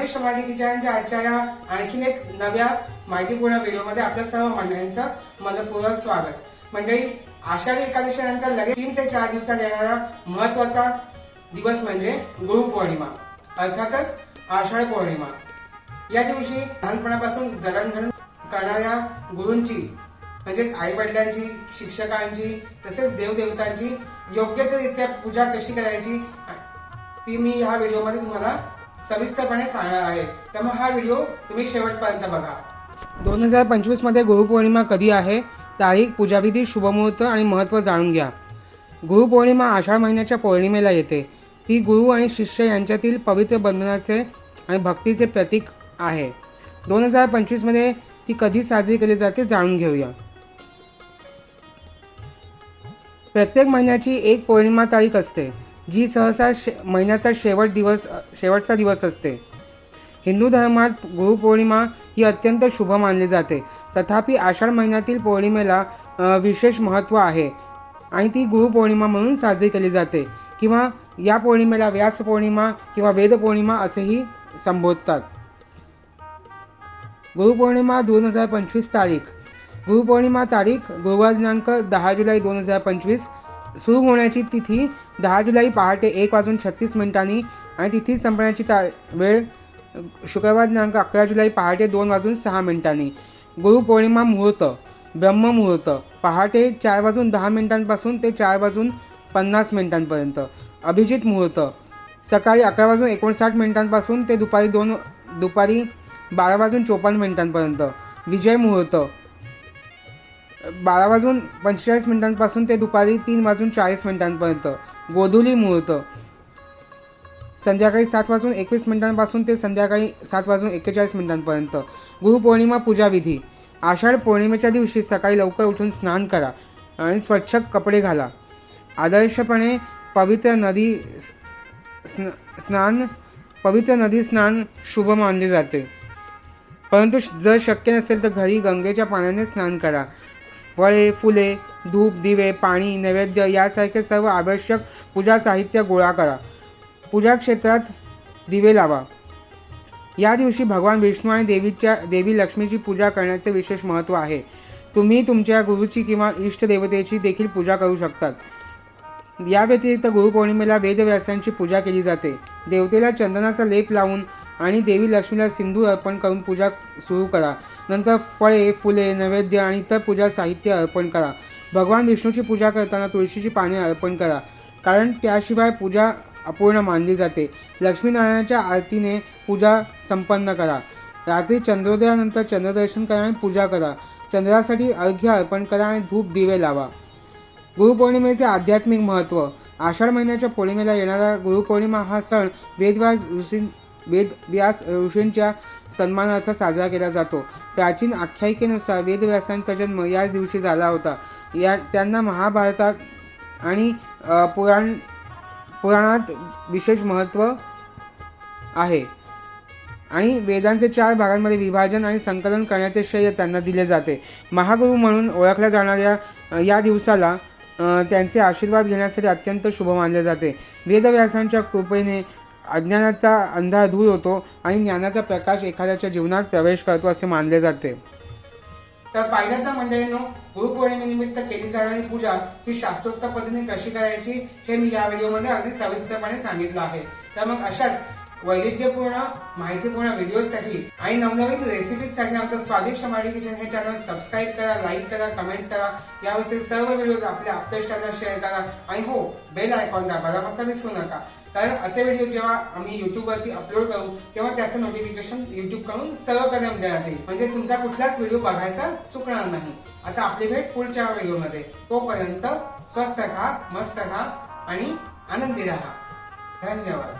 स्वादिष्ट माहितीच्या आजच्या या आणखीन एक नव्या माहितीपूर्ण व्हिडिओमध्ये आपल्या सर्व मंडळींचं मनपूर्वक स्वागत. मंडळी आषाढी एकादशीनंतर लगेच तीन ते चार दिवसात येणारा महत्त्वाचा दिवस म्हणजे गुरुपौर्णिमा अर्थातच आषाढ पौर्णिमा. या दिवशी लहानपणापासून जडणघडण करणाऱ्या गुरूंची म्हणजेच आई वडिलांची शिक्षकांची तसेच देवदेवतांची योग्यरित्या पूजा कशी करायची ती मी ह्या व्हिडिओमध्ये तुम्हाला सविस्तरपणे सांगणार आहे. त्यामुळे हा व्हिडिओ तुम्ही शेवटपर्यंत बघा. दोन हजार पंचवीसमध्ये गुरुपौर्णिमा कधी आहे? तारीख पूजाविधी शुभमुहूर्त आणि महत्त्व जाणून घ्या. गुरुपौर्णिमा आषाढ महिन्याच्या पौर्णिमेला येते. ती गुरु आणि शिष्य यांच्यातील पवित्र बंधनाचे आणि भक्तीचे प्रतीक आहे. दोन हजार पंचवीसमध्ये ती कधी साजरी केली जाते जाणून घेऊया. प्रत्येक महिन्याची एक पौर्णिमा तारीख असते. जी सहसा शे महिन्याचा शेवट दिवस शेवटचा दिवस असते. हिंदू धर्मात गुरुपौर्णिमा ही अत्यंत शुभ मानली जाते. तथापि आषाढ महिन्यातील पौर्णिमेला विशेष महत्त्व आहे आणि ती गुरुपौर्णिमा म्हणून साजरी केली जाते किंवा या पौर्णिमेला व्यास पौर्णिमा किंवा वेद पौर्णिमा असेही संबोधतात. गुरुपौर्णिमा दोन हजार पंचवीस तारीख. गुरुपौर्णिमा तारीख गुरुवार दिनांक दहा जुलै दोन हजार पंचवीस सुरू होण्याची तिथी दहा जुलै पहाटे एक वाजून छत्तीस मिनिटांनी आणि तिथी संपण्याची ता वेळ शुक्रवार दिनांक अकरा जुलै पहाटे दोन वाजून सहा मिनिटांनी. गुरुपौर्णिमा मुहूर्त ब्रह्ममुहूर्त पहाटे चार वाजून दहा मिनिटांपासून ते चार वाजून पन्नास मिनिटांपर्यंत. अभिजित मुहूर्त सकाळी अकरा वाजून एकोणसाठ मिनिटांपासून ते दुपारी दोन दुपारी बारा वाजून चोपन्न मिनिटांपर्यंत. विजय मुहूर्त बारा वाजून पंचेचाळीस मिनिटांपासून ते दुपारी तीन वाजून चाळीस मिनिटांपर्यंत. गोधुली मुहूर्त. संध्याकाळी सात वाजून एकवीस मिनिटांपासून ते संध्याकाळी सात वाजून एक्केचाळीस मिनिटांपर्यंत. गुरुपौर्णिमा पूजाविधी. आषाढ पौर्णिमेच्या दिवशी सकाळी लवकर उठून स्नान करा आणि स्वच्छ कपडे घाला. आदर्शपणे पवित्र नदी स्न स्नान पवित्र नदी स्नान शुभ मानले जाते. परंतु श- जर शक्य नसेल तर घरी गंगेच्या पाण्याने स्नान करा. फळे फुले धूप दिवे पाणी नैवेद्य यासारखे सर्व आवश्यक पूजा साहित्य गोळा करा. पूजा क्षेत्रात दिवे लावा. या दिवशी भगवान विष्णू आणि देवीच्या देवी लक्ष्मीची पूजा करण्याचे विशेष महत्त्व आहे. तुम्ही तुमच्या गुरुची किंवा इष्टदेवतेची देखील पूजा करू शकतात. या व्यतिरिक्त गुरुपौर्णिमेला वेदव्यासांची पूजा केली जाते. देवतेला चंदनाचा लेप लावून आणि देवी लक्ष्मीला सिंधू अर्पण करून पूजा सुरू करा. नंतर फळे फुले नैवेद्य आणि इतर पूजा साहित्य अर्पण करा. भगवान विष्णूची पूजा करताना तुळशीची पाने अर्पण करा. कारण त्याशिवाय पूजा अपूर्ण मानली जाते. लक्ष्मीनारायणाच्या आरतीने पूजा संपन्न करा. रात्री चंद्रोदयानंतर चंद्रदर्शन करा आणि पूजा करा. चंद्रासाठी अर्घ्य अर्पण करा आणि धूप दिवे लावा. गुरुपौर्णिमेचे आध्यात्मिक महत्त्व. आषाढ महिन्याच्या पौर्णिमेला येणारा गुरुपौर्णिमा हा सण वेदव्यास ऋषी वेदव्यास ऋषींच्या सन्मानार्थ साजरा केला जातो. प्राचीन आख्यायिकेनुसार वेदव्यासांचा जन्म याच दिवशी झाला होता. या त्यांना महाभारतात आणि पुराण पुराणात विशेष महत्त्व आहे. आणि वेदांचे चार भागांमध्ये विभाजन आणि संकलन करण्याचे श्रेय त्यांना दिले जाते. महागुरु म्हणून ओळखल्या जाणाऱ्या या दिवसाला त्यांचे आशीर्वाद घेण्यासाठी अत्यंत शुभ मानले जाते. वेदव्यासांच्या कृपेने अज्ञानाचा अंधार दूर होतो आणि ज्ञानाचा प्रकाश एखाद्याच्या जीवनात प्रवेश करतो असे मानले जाते. तर पाहिलं तर मंडळींनो गुरुपौर्णिमेनिमित्त केली जाणारी पूजा ही शास्त्रोक्त पद्धतीने कशी करायची हे मी या व्हिडिओमध्ये अगदी सविस्तरपणे सांगितलं आहे. तर मग अशाच वैविध्यपूर्ण माहितीपूर्ण व्हिडिओसाठी आणि नवनवीन रेसिपीजसाठी आमचं स्वादिष्ट माडी किचन हे चॅनल सबस्क्राईब करा लाईक करा कमेंट्स करा. या व्यतिरिक्त सर्व व्हिडिओज आपल्या आपल्या शेअर करा. आणि हो बेल आयकॉन दाबायला फक्त विसरू नका. कारण असे व्हिडिओ जेव्हा आम्ही युट्यूबवरती अपलोड करू तेव्हा त्याचं नोटिफिकेशन युट्यूबकडून सर्वप्रथम देण्यात येईल. म्हणजे तुमचा कुठलाच व्हिडिओ बघायचा चुकणार नाही. आता आपली भेट पुढच्या व्हिडिओमध्ये तोपर्यंत स्वस्त राहा मस्त राहा आणि आनंदी राहा. धन्यवाद.